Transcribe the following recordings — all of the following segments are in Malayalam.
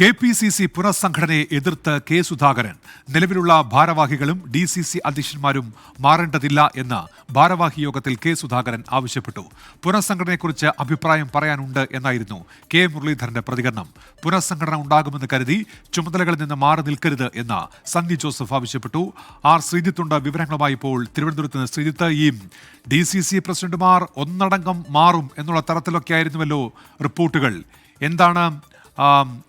കെ പി സി സി പുനഃസംഘടനയെ എതിർത്ത് കെ സുധാകരൻ. നിലവിലുള്ള ഭാരവാഹികളും ഡി സി സി അധ്യക്ഷന്മാരും മാറേണ്ടതില്ല എന്ന് ഭാരവാഹി യോഗത്തിൽ കെ സുധാകരൻ ആവശ്യപ്പെട്ടു. പുനഃസംഘടനയെക്കുറിച്ച് അഭിപ്രായം പറയാനുണ്ട് എന്നായിരുന്നു കെ മുരളീധരന്റെ പ്രതികരണം. പുനഃസംഘടന ഉണ്ടാകുമെന്ന് കരുതി ചുമതലകളിൽ നിന്ന് മാറി നിൽക്കരുത് എന്ന് സണ്ണി ജോസഫ് ആവശ്യപ്പെട്ടു. ആർ ശ്രീജിത്തുണ്ട് വിവരങ്ങളുമായി ഇപ്പോൾ തിരുവനന്തപുരത്ത് നിന്ന്. ശ്രീജിത്ത് ഈ ഡി സി സി പ്രസിഡന്റുമാർ ഒന്നടങ്കം മാറും എന്നുള്ള തരത്തിലൊക്കെ ആയിരുന്നുവല്ലോ റിപ്പോർട്ടുകൾ. എന്താണ്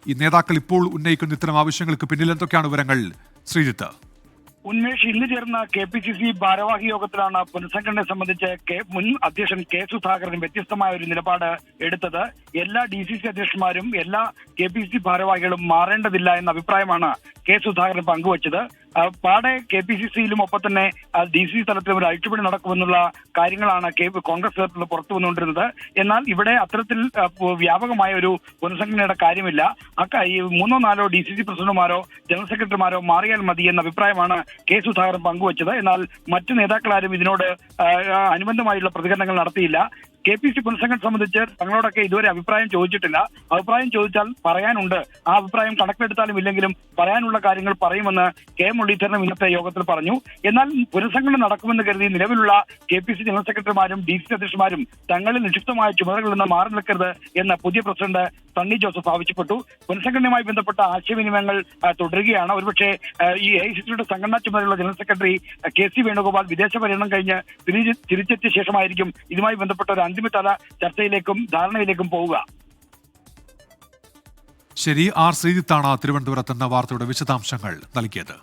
ഈ നേതാക്കൾ ഇപ്പോൾ ഉന്നയിക്കുന്ന ഇത്തരം ആവശ്യങ്ങൾക്ക് പിന്നിൽ എന്തൊക്കെയാണ് വിവരങ്ങൾ? ശ്രീജിത്ത്. ഉന്മേഷ് ഇന്ന് ചേർന്ന കെ പി സി സി ഭാരവാഹി യോഗത്തിലാണ് പുനഃസംഘടനയെ സംബന്ധിച്ച് മുൻ അധ്യക്ഷൻ കെ സുധാകരൻ വ്യത്യസ്തമായ ഒരു നിലപാട് എടുത്തത്. എല്ലാ ഡി സി സി അധ്യക്ഷന്മാരും എല്ലാ കെ പി സി സി ഭാരവാഹികളും മാറേണ്ടതില്ല എന്ന അഭിപ്രായമാണ് കെ സുധാകരൻ പങ്കുവച്ചത്. പാടെ കെ പി സി സിയിലും ഒപ്പം തന്നെ ഡി സി തലത്തിലും ഒരു അഴിച്ചുപണി നടക്കുമെന്നുള്ള കാര്യങ്ങളാണ് കോൺഗ്രസ് തലത്തിൽ പുറത്തു വന്നുകൊണ്ടിരുന്നത്. എന്നാൽ ഇവിടെ അത്തരത്തിൽ വ്യാപകമായ ഒരു പുനഃസംഘടനയുടെ കാര്യമില്ല. ഈ മൂന്നോ നാലോ ഡി സി സി പ്രസിഡന്റുമാരോ ജനറൽ സെക്രട്ടറിമാരോ മാറിയാൽ മതി എന്ന അഭിപ്രായമാണ് കെ സുധാകരൻ പങ്കുവച്ചത്. എന്നാൽ മറ്റു നേതാക്കളാരും ഇതിനോട് അനുബന്ധമായുള്ള പ്രതികരണങ്ങൾ നടത്തിയില്ല. കെ പി സി പുനഃസംഘം സംബന്ധിച്ച് തങ്ങളോടൊക്കെ ഇതുവരെ അഭിപ്രായം ചോദിച്ചിട്ടില്ല. അഭിപ്രായം ചോദിച്ചാൽ പറയാനുണ്ട്. ആ അഭിപ്രായം കണക്കിലെടുത്താലും ഇല്ലെങ്കിലും പറയാനുള്ള കാര്യങ്ങൾ പറയുമെന്ന് കെ മുരളീധരനും ഇന്നത്തെ യോഗത്തിൽ പറഞ്ഞു. എന്നാൽ പുനഃസംഘടന നടക്കുമെന്ന് കരുതി നിലവിലുള്ള കെ പി സി ജനറൽ സെക്രട്ടറിമാരും ഡി സി അധ്യക്ഷന്മാരും തങ്ങളിൽ നിക്ഷിപ്തമായ ചുമതലകളിൽ നിന്ന് മാറി നിൽക്കരുത് എന്ന് പുതിയ പ്രസിഡന്റ് സണ്ണി ജോസഫ് ആവശ്യപ്പെട്ടു. പുനഃസംഘടനയുമായി ബന്ധപ്പെട്ട ആശയവിനിമയങ്ങൾ തുടരുകയാണ്. ഒരുപക്ഷെ ഈ എ സിയുടെ സംഘടനാ ചുമതലയുള്ള general secretary K C Venugopal വിദേശ പര്യടനം കഴിഞ്ഞ് തിരിച്ച് തിരിച്ചെത്തിയ ശേഷമായിരിക്കും ഇതുമായി ബന്ധപ്പെട്ട ഒരു അന്തിമതല ചർച്ചയിലേക്കും ധാരണയിലേക്കും പോവുക. ശരി ആർ ശ്രീജിത്താണ് തിരുവനന്തപുരത്ത് എന്ന വാർത്തയുടെ വിശദാംശങ്ങൾ നൽകിയത്.